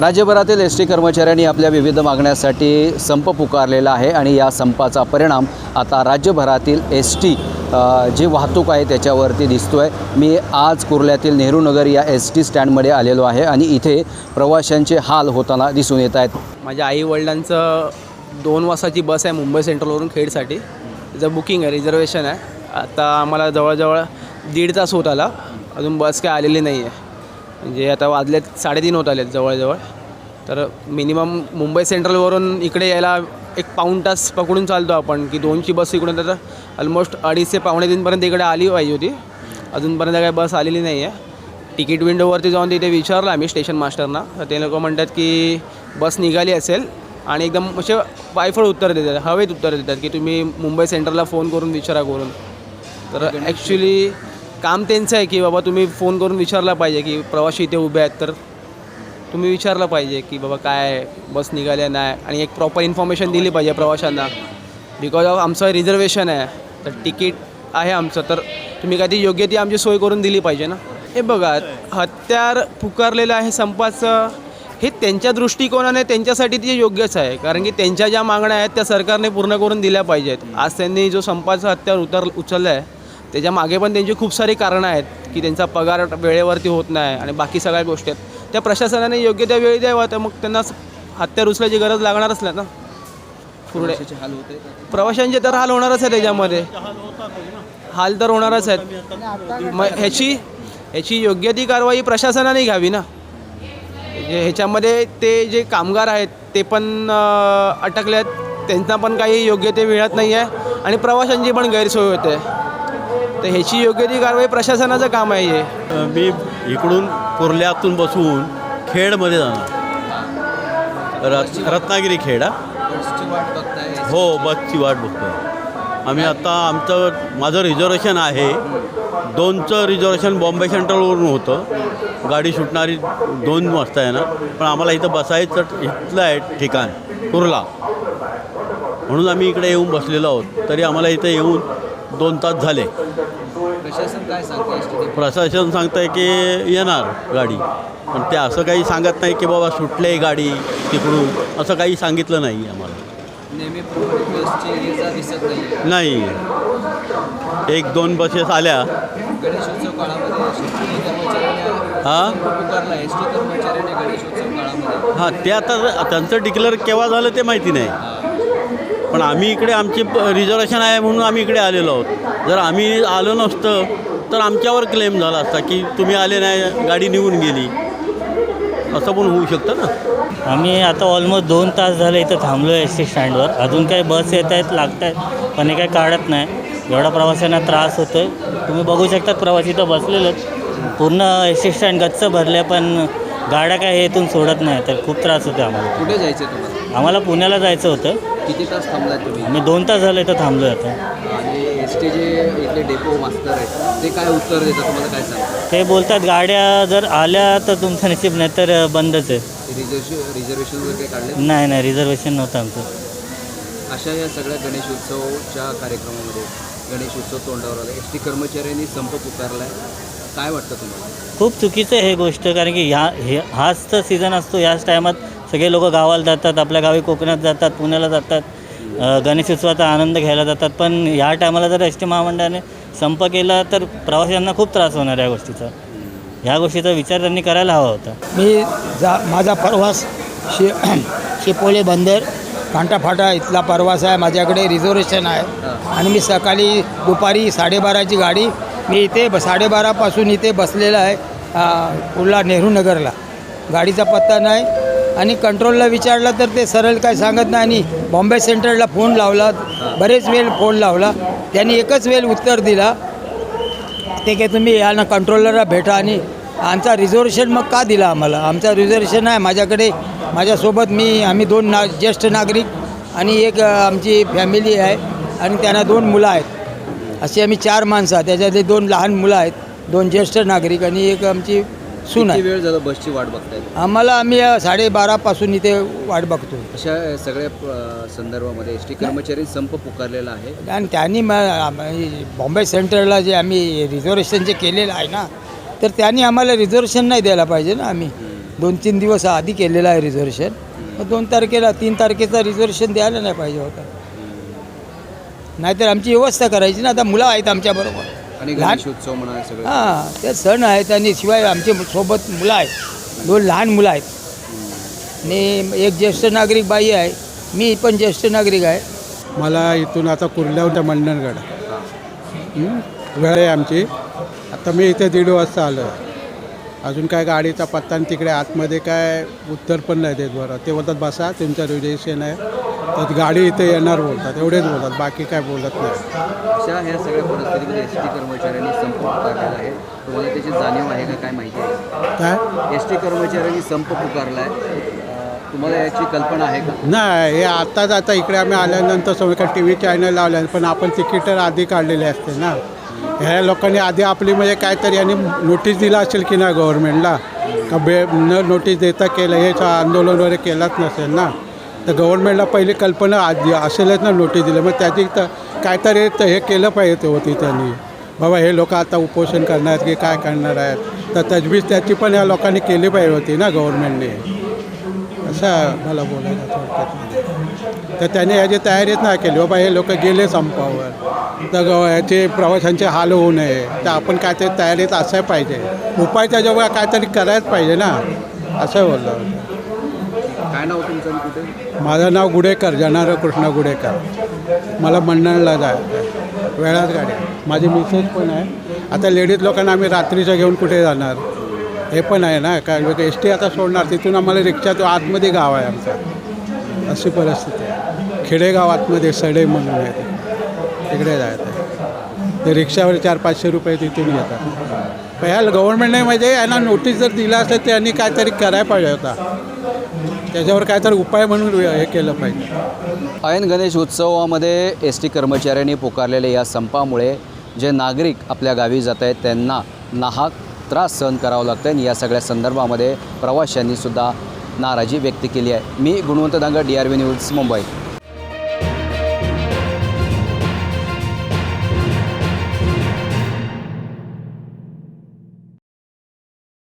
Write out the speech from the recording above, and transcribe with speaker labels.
Speaker 1: राज्यभरातील S T कर्मचाऱ्यांनी आपल्या विविध मागण्यासाठी संप पुकारलेला आहे आणि या संपाचा परिणाम आता राज्यभरातील एस टी जी वाहतूक आहे त्याच्यावरती दिसतो आहे मी आज कुर्ल्यातील नेहरू नगर या एस टी स्टँडमध्ये आलेलो आहे आणि इथे प्रवाशांचे हाल होताना दिसून येत आहेत.
Speaker 2: माझ्या आई वडिलांचं दोन वाजताची बस आहे मुंबई सेंट्रलवरून खेडसाठी. जर बुकिंग आहे रिझर्वेशन आहे. आता आम्हाला जवळजवळ दीड तास होत आला. अजून बस काय आलेली नाही आहे. म्हणजे आता वाजलेत साडेतीन होत आलेत जवळजवळ. तर मिनिमम मुंबई सेंट्रलवरून इकडे यायला एक पाऊण तास पकडून चालतो आपण की दोनची बस इकडून तर ऑलमोस्ट अडीच ते पावणे तीनपर्यंत इकडे आली पाहिजे होती. अजूनपर्यंत काही बस आलेली नाही आहे तिकीट विंडोवरती जाऊन तिथे विचारलं आम्ही स्टेशन मास्टरना तर ते लोक म्हणतात की बस निघाली असेल आणि एकदम असे वायफळ उत्तर देतात हवेत उत्तर देतात की तुम्ही मुंबई सेंटरला फोन करून विचारा करून. तर ॲक्च्युली काम त्यांचं आहे की बाबा तुम्ही फोन करून विचारला पाहिजे की प्रवासी इथे उभे आहेत तर तुम्ही विचारलं पाहिजे की बाबा काय बस निघाल्या नाही. आणि एक प्रॉपर इन्फॉर्मेशन दिली पाहिजे प्रवाशांना. बिकॉज ऑफ आमचं रिझर्वेशन आहे तर तिकीट आहे आमचं तर तुम्ही काही ती योग्य ती आमची सोय करून दिली पाहिजे ना. हे बघा हत्यार पुकारलेलं आहे संपाचं हे त्यांच्या दृष्टिकोनाने त्यांच्यासाठी ते योग्यच आहे. कारण की त्यांच्या ज्या मागण्या आहेत त्या सरकारने पूर्ण करून दिल्या पाहिजेत. आज त्यांनी जो संपाचं हत्यार उतर उचललं आहे त्याच्यामागे पण त्यांची खूप सारी कारणं आहेत की त्यांचा पगार वेळेवरती होत नाही आणि बाकी सगळ्या गोष्टी आहेत. त्या प्रशासनाने योग्य त्या वेळी द्यावा तर मग त्यांना हत्यार उचलायची गरज लागणारच नाही ना? पुढे.
Speaker 1: हाल होते
Speaker 2: प्रवाशांचे तर हाल होणारच आहे त्याच्यामध्ये. हाल तर होणारच आहेत. मग ह्याची ह्याची योग्य ती कारवाई प्रशासनाने घ्यावी ना? म्हणजे ह्याच्यामध्ये ते जे कामगार आहेत ते पण अटकले आहेत त्यांना पण काही योग्य ते मिळत नाही आहे आणि प्रवाशांची पण गैरसोय होते. तर ह्याची योग्य ती कारवाई प्रशासनाचं काम आहे हे.
Speaker 3: मी इकडून कुर्ल्यातून बसून खेडमध्ये जाणार. रत् रत्नागिरी खेड हा? हो बसची वाट बघतोय. आम्ही आता आमचं माझं रिझर्वेशन आहे. दोनचं रिझर्वेशन बॉम्बे सेंट्रलवरून होतं. गाडी सुटणारी दोन वाजता आहे ना. पण आम्हाला इथं बसायचं इथलं आहे ठिकाण कुर्ला. म्हणून आम्ही इकडे येऊन बसलेलो आहोत. तरी आम्हाला इथं येऊन दोन तास झाले.
Speaker 1: प्रशासन काय सांगते
Speaker 3: प्रशासन सांगतं आहे की येणार गाडी. पण ते असं काही सांगत नाही की बाबा सुटले गाडी तिकडून. असं काही सांगितलं नाही आम्हाला.
Speaker 1: नेहमी नाही.
Speaker 3: एक दोन बसेस आल्या. हां? हां ते आता त्यांचं डिक्लेअर केव्हा झालं ते माहिती नाही. पण आम्ही इकडे आमची रिझर्वेशन आहे म्हणून आम्ही इकडे आलेलो आहोत. जर आम्ही आलो नसतं तर आमच्यावर क्लेम झाला असता की तुम्ही आले नाही गाडी निघून गेली. असं पण होऊ शकतं ना?
Speaker 4: आम्ही आता ऑलमोस्ट दोन तास झाले इथं थांबलो आहे एस टी स्टँडवर. अजून काही बस येत आहेत लागत आहेत पण हे काही काढत नाही. एवढा प्रवाशांना त्रास होतो आहे तुम्ही बघू शकतात प्रवासी तर बसलेले पूर्ण एस टी स्टँड गच्च भरले पण गाड्या काय हे इथून सोडत नाही तर खूप त्रास होतो आम्हाला.
Speaker 1: कुठे जायचं तुम्हाला?
Speaker 4: आम्हाला पुण्याला जायचं होतं.
Speaker 1: किती तास थांबलाय तुम्ही?
Speaker 4: आम्ही दोन तास झाले इथं थांबलो आहे आता.
Speaker 1: आणि एस टी जे इथले डेपो मास्तर आहेत ते काय उत्तर देतात? तुम्हाला काय सांगतात?
Speaker 4: ते बोलतात गाड्या जर आल्या तर तुमचं नशीब नाही तर बंदच आहे.
Speaker 1: रिझर्वेशन रिझर्वेशन वगैरे काढले
Speaker 4: नाही? नाही रिझर्वेशन नव्हतं आमचं.
Speaker 1: अशा या सगळ्या गणेशोत्सवच्या कार्यक्रमामध्ये गणेशोत्सव तोंडावर आला. एस टी कर्मचाऱ्यांनी संप पुकारला आहे काय वाटतं तुम्हाला?
Speaker 4: खूप चुकीचं आहे हे गोष्ट कारण की ह्या हे हाच तर सीझन असतो याच टायमात सगळे लोक गावाला जातात आपल्या गावी कोकणात जातात पुण्याला जातात अ, गणेशोत्सवाचा आनंद घ्यायला जातात पण ह्या टायमाला जर एस टी महामंडळाने संप केला तर प्रवाशांना खूप त्रास होणार या गोष्टीचा. ह्या गोष्टीचा विचार त्यांनी करायला हवा होता.
Speaker 5: मी जा माझा प्रवास शे शेपोळे बंदर कांटाफाटा इथला प्रवास आहे माझ्याकडे रिझर्वेशन आहे. आणि मी सकाळी दुपारी साडेबाराची गाडी मी इथे ब साडेबारापासून इथे बसलेला आहे आ, कुर्ला नेहरू नगरला. गाडीचा पत्ता नाही आणि कंट्रोलला विचारला तर ते सरळ काय सांगत नाही आणि बॉम्बे सेंटरला फोन लावला बरेच वेळ फोन लावला त्यांनी एकच वेळ उत्तर दिला ते काय तुम्ही या ना कंट्रोलरला भेटा आणि आमचा रिझर्वेशन मग का दिला आम्हाला? आमचा रिझर्वेशन आहे माझ्याकडे माझ्यासोबत मी आम्ही दोन ना ज्येष्ठ नागरिक आणि एक आमची फॅमिली आहे आणि त्यांना दोन मुलं आहेत. अशी आम्ही चार माणसं आहोत. त्याच्यातले दोन लहान मुलं आहेत दोन ज्येष्ठ नागरिक आणि एक आमची सून आहे.
Speaker 1: वेळ झालं बसची वाट बघतायत
Speaker 5: आम्हाला आम्ही साडेबारापासून इथे वाट बघतो
Speaker 1: अशा सगळ्या अ, संदर्भामध्ये एस टी कर्मचारी संप पुकारलेला आहे.
Speaker 5: आणि त्यांनी म आम- बॉम्बे सेंट्रलला जे आम्ही रिझर्वेशन जे केलेलं आहे ना तर त्यांनी आम्हाला रिझर्वेशन नाही द्यायला पाहिजे ना आम्ही. दोन तीन दिवस आधी केलेलं आहे रिझर्वेशन मग दोन तारखेला तीन तारखेचा रिझर्वेशन द्यायला नाही पाहिजे होतं. नाहीतर आमची व्यवस्था करायची ना. आता मुलं आहेत आमच्याबरोबर
Speaker 1: आणि गणेशोत्सव म्हणा सगळं.
Speaker 5: हां ते सण आहेत आणि शिवाय आमचे सोबत मुलं आहेत. दोन लहान मुलं आहेत. आणि एक ज्येष्ठ नागरिक बाई आहे. मी पण ज्येष्ठ नागरिक आहे.
Speaker 6: मला इथून आता कुर्ल्याहून तर मंडणगड? वेळ आहे आमची. आता मी इथे दीड वाजता आलो अजून काय गाडीचा पत्ता आणि तिकडे आतमध्ये काय उत्तर पण नाही देत बरं. ते बोलतात बसा तुमचं रिजर्वेशन आहे. तर गाडी इथे येणार बोलतात एवढेच बोलतात बाकी काय बोलत नाही.
Speaker 1: अशा ह्या सगळ्या परिस्थितीमध्ये एस टी कर्मचाऱ्यांनी संप पुकारलेला आहे. तुम्हाला त्याची जाणीव आहे का काय माहिती आहे?
Speaker 6: काय?
Speaker 1: एस टी कर्मचाऱ्यांनी संप पुकारला आहे तुम्हाला याची कल्पना आहे का?
Speaker 6: नाही हे आत्ताच आता इकडे आम्ही आल्यानंतर समज का टी व्ही चॅनल लावल्या पण आपण तिकीट आधी काढलेले असते ना. ह्या लोकांनी आधी आपली म्हणजे काहीतरी यांनी नोटीस दिला असेल की नाही गव्हर्नमेंटला का बे न नोटीस देता केलं हे आंदोलन वगैरे केलंच नसेल ना. तर गव्हर्नमेंटला पहिली कल्पना आधी असेलच ना नोटीस दिलं. मग त्याची तर काहीतरी तर हे केलं पाहिजे होती त्यांनी. बाबा हे लोक आता उपोषण करणार आहेत की काय करणार आहेत? तर तजवीज त्याची पण या लोकांनी केली पाहिजे होती ना गव्हर्नमेंटने असं मला बोलायचं थोडक्यात. तर त्याने याची तयारीच नाही केली. बाबा हे लोक गेले संपावर. तर ग- याचे प्रवाशांचे हाल होऊ नये. तर आपण काहीतरी तयारीत असाय पाहिजे. उपाय त्याच्यावर काहीतरी करायच पाहिजे ना. असं बोललं.
Speaker 1: कुठे
Speaker 6: माझं नाव गुडेकर जनार कृष्ण गुडेकर. मला मंडणला जायचं वेळात गाडी माझी मिसेज पण आहे. आता लेडीज लोकांना आम्ही रात्रीचं घेऊन कुठे जाणार? हे पण आहे ना? काय एस टी आता सोडणार. तिथून आम्हाला रिक्षात आतमध्ये गाव आहे आमचं. अशी परिस्थिती आहे. खेडेगाव आतमध्ये सडे म्हणून आहे तिकडे जायचं ते रिक्षावर चार पाचशे रुपये तिथून येतात. पण गव्हर्नमेंटने म्हणजे यांना नोटीस जर दिला असेल तर त्यांनी काहीतरी करायला पाहिजे होता. त्याच्यावर काय तर उपाय म्हणून हे केलं पाहिजे.
Speaker 1: ऐन गणेश उत्सवामध्ये एस टी कर्मचाऱ्यांनी पुकारलेल्या या संपामुळे जे नागरिक आपल्या गावी जात आहेत त्यांना नाहक त्रास सहन करावा लागतो आणि या सगळ्या संदर्भामध्ये प्रवाशांनी सुद्धा नाराजी व्यक्त केली आहे. मी Gunwant Dangad D R V news Mumbai.